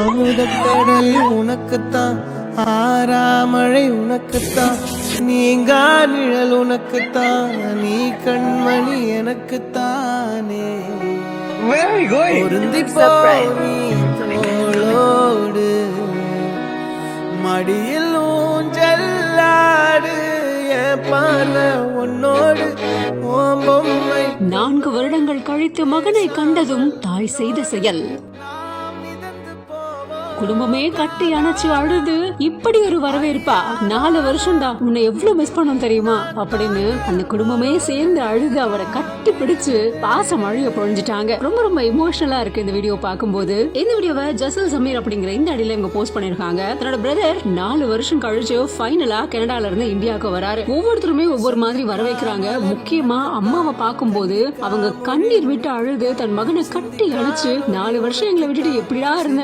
அமுதக்கடல் உனக்குத்தான் ஆறாமழை உனக்குத்தான் நீங்கா நிழல் உனக்குத்தான் நீ கண்மணி எனக்குத்தானே? பொருந்தி போ நீ தோளோடு மடியில் ஊஞ்சல்லாடு நான்கு வருடங்கள் கழித்து மகனை கண்டதும் தாய் செய்த செயல். குடும்பமே கட்டி அணைச்சு அழுது இப்படி ஒரு வரவேற்பா? நாலு வருஷம் தான் உன்னை எவ்வளவு மிஸ் பண்ணோம் தெரியுமா? அப்படின்னு அந்த குடும்பமே சேர்ந்து அழுது அவரை கட்டி பிடிச்சு பாசம் அழிய பொழிஞ்சிட்டாங்க. ரொம்ப ரொம்ப இமோஷனலா இருக்கு இந்த வீடியோ பார்க்கும்போது. இந்த வீடியோவை ஜசல் சமீர் அப்படிங்கிற இந்த அடியில இவங்க போஸ்ட் பண்ணிருக்காங்க. தன்னோட பிரதர் நாலு வருஷம் கழிச்சு ஃபைனலா கனடால இருந்து இந்தியாவுக்கு வராரு. ஒவ்வொருத்தருமே ஒவ்வொரு மாதிரி வரவேற்கிறாங்க. முக்கியமா அம்மாவை பார்க்கும்போது அவங்க கண்ணீர் விட்டு அழுது தன் மகனை கட்டி அணைச்சு நாலு வருஷம் எங்களை விட்டுட்டு எப்படியா இருந்த